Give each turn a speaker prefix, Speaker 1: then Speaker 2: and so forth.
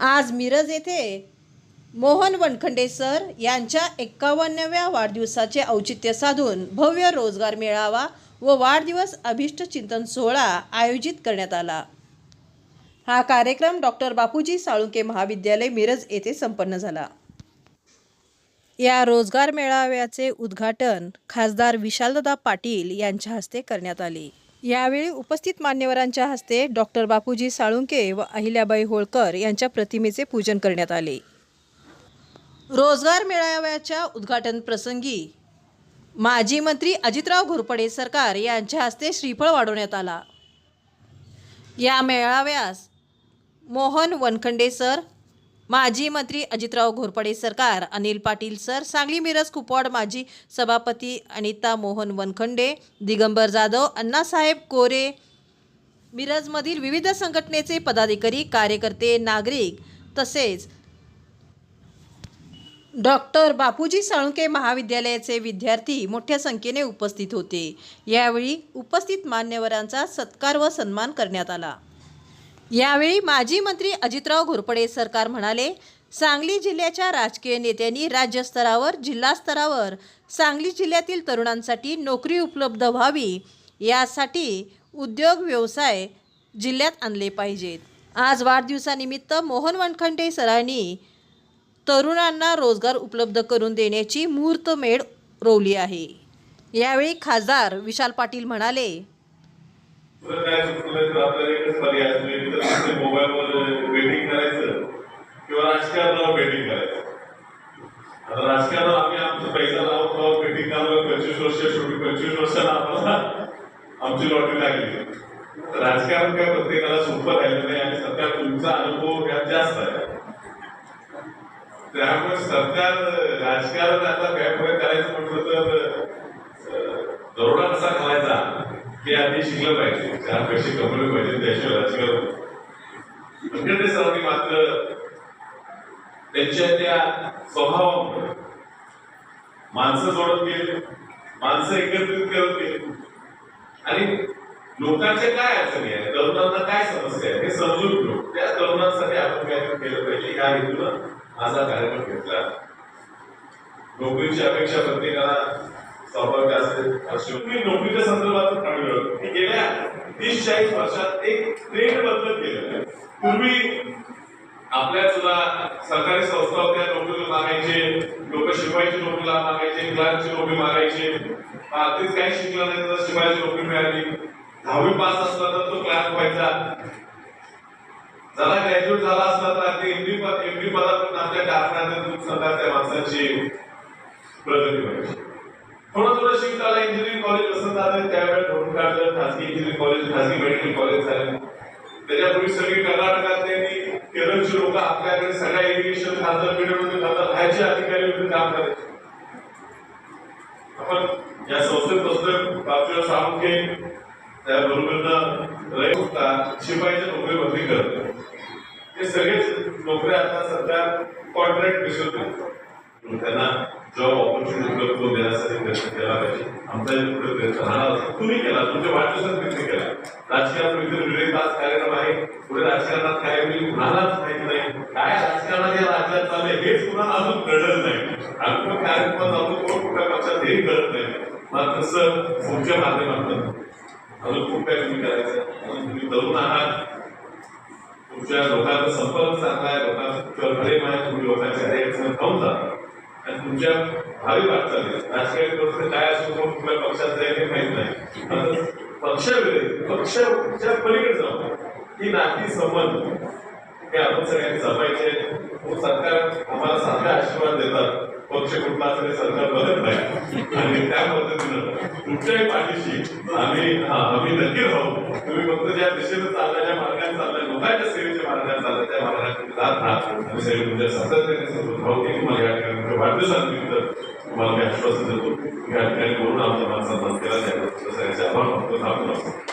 Speaker 1: आज मिरज येथे मोहन वनखंडे सर यांच्या एक्कावन्नाव्या वाढदिवसाचे औचित्य साधून भव्य रोजगार मेळावा व वाढदिवस अभिष्ट चिंतन सोहळा आयोजित करण्यात आला. हा कार्यक्रम डॉक्टर बापूजी साळुंके महाविद्यालय मिरज येथे संपन्न झाला. या रोजगार मेळाव्याचे उद्घाटन खासदार विशालदा पाटील यांच्या हस्ते करण्यात आले. यावेळी उपस्थित मान्यवरांच्या हस्ते डॉक्टर बापूजी साळुंके व अहिल्याबाई होळकर यांच्या प्रतिमेचे पूजन करण्यात आले. रोजगार मेळाव्याच्या उद्घाटन प्रसंगी माजी मंत्री अजितराव घोरपडे सरकार यांच्या हस्ते श्रीफळ वाढवण्यात आला. या मेळाव्यास मोहन वनखंडे सर माजी मंत्री अजितराव घोरपडे सरकार अनिल पाटील सर सांगली मिरज कुपवाड माजी सभापती अनिता मोहन वनखंडे दिगंबर जाधव अण्णासाहेब कोरे मिरजमधील विविध संघटनेचे पदाधिकारी कार्यकर्ते नागरिक तसेच डॉक्टर बापूजी साळुंके महाविद्यालयाचे विद्यार्थी मोठ्या संख्येने उपस्थित होते. यावेळी उपस्थित मान्यवरांचा सत्कार व सन्मान करण्यात आला. यावेळी माजी मंत्री अजितराव घोरपडे सरकार म्हणाले सांगली जिल्ह्याच्या राजकीय नेत्यांनी राज्यस्तरावर जिल्हास्तरावर सांगली जिल्ह्यातील तरुणांसाठी नोकरी उपलब्ध व्हावी यासाठी उद्योग व्यवसाय जिल्ह्यात आणले पाहिजेत. आज वाढदिवसानिमित्त मोहन वनखंडे सरांनी तरुणांना रोजगार उपलब्ध करून देण्याची मुहूर्तमेढ रोवली आहे. यावेळी खासदार विशाल पाटील म्हणाले
Speaker 2: जर आपल्याला एकच पर्याय असले तर मोबाईलवर वेटिंग करायचं किंवा राजकारणावर बेटिंग करायचं. आता राजकारण आम्ही आमचा पैसा लावत लावत बेटिंग करावं पंचवीस वर्ष शेवटी पंचवीस वर्षाला आम्हाला आमची लॉटरी लागली. राजकारण काय प्रत्येकाला सोपं राहिलं नाही आणि सध्या तुमचा अनुभव यात जास्त आहे. त्यामुळे सरकार राजकारण आता काय करायचं म्हटलं तर दरोडा कसा घालायचा ते आधी शिकलं पाहिजे. चार पैसे कमवले पाहिजे त्याशिवाय राजकारण वनखंडे सरांनी मात्र त्यांच्या त्या स्वभावामुळे माणसं जोडत गेले माणसं एकत्रित करत गेले. आणि लोकांच्या काय अडचणी आहेत? तरुणांना काय समस्या आहे हे समजून घेऊ त्या तरुणांसाठी आपण काय केलं पाहिजे? या हेतून माझा कार्यक्रम घेतला. नोकरीची अपेक्षा प्रत्येकाला स्वाभाविक असेल. अशी नोकरीच्या संदर्भात आढळलं की गेल्या तीस चाळीस वर्षात एक ट्रेंड बदलत गेलेलं आहे. पूर्वी आपल्या सुद्धा सरकारी संस्था होत्या नोकरी मागायचे. लोक शिपाईची नोकरी मागायचे क्लार्कची नोकरी मागायचे. अगदीच काही शिकला नाही तर शिपाईची नोकरी मिळाली. दहावी पास असला तर तो क्लार्क व्हायचा. जरा ग्रॅज्युएट झाला असला तर अगदी एमडी एमडी पदातून आपल्या कारखान्यातून दूध माणसाची प्रगती व्हायची. थोडं थोडं शिफ्ट आलं इंजिनिअरिंग कॉलेज असं झालं त्यावेळेस धोरण काढलं खासगी इंजिनिअरिंग कॉलेज खासगी मेडिकल कॉलेज झाले. त्याच्यापूर्वी सगळी कर्नाटकात त्यांनी केरळची लोक आपल्याकडे सगळ्या एज्युकेशन खासदारमध्ये खासदार बाहेरचे अधिकारी म्हणून काम करायचे. आपण या संस्थेत बसलोय बाजूला सामुखे त्याबरोबर शिपाईच्या नोकरी बदली करतो हे सगळेच नोकऱ्या आता सध्या कॉन्ट्रॅक्ट बेसिस त्यांना प्रयत्न केला पाहिजे आमचा इथे पुढे प्रयत्न राहणार तुम्ही केला तुमच्या वाढदिवसात प्रयत्न केला राजकारणात इथे विवेक तास कार्यक्रम आहे पुढे राजकारणात काय होईल कुणालाच माहिती नाही काय राजकारणात या राज्यात चालले हेच कुणाला अजून कळलं नाही आम्ही पण कार्यक्रमात जातो कोण कुठल्या पक्षात हेही कळत नाही मात्र सर तुमच्या माध्यमातून अजून खूप काय तुम्ही करायचं तुम्ही तरुण आहात तुमच्या लोकांचा संपर्क चांगला आहे लोकांचं प्रेम आहे तुम्ही लोकांच्या कार्याचं खाऊन जाता आणि तुमच्या भावी वाटचाली राजकीय परिस्थिती काय असतो कोण कुठल्या पक्षात जाईल हे माहीत नाही. पक्ष पक्षाच्या पलीकडे जाऊ. ही नाती संबंध. हे आपण सगळ्यांनी जपायचे हो, सरकार आम्हाला सारखा आशीर्वाद देतात. पक्ष कुठला असेल सरकार बदलत नाही. आणि त्या पद्धतीनं कुठल्याही पाठीशी आम्ही हा, आम्ही नक्की राहू. तुम्ही फक्त ज्या दिशेने चालल्या ज्या मार्गाने चालल्या लोकांच्या सेवेच्या मार्गाने चालल्या त्या जात राहा आणि सगळे तुमच्या सातत्याने सोबत की तुम्हाला या ठिकाणी वाढदिवसानिमित्त तुम्हाला मी आश्वासन देतो. या ठिकाणी बोलून आमचा मान सन्मान केला जाईल सगळ्यांचे आभार मानतो थांबतो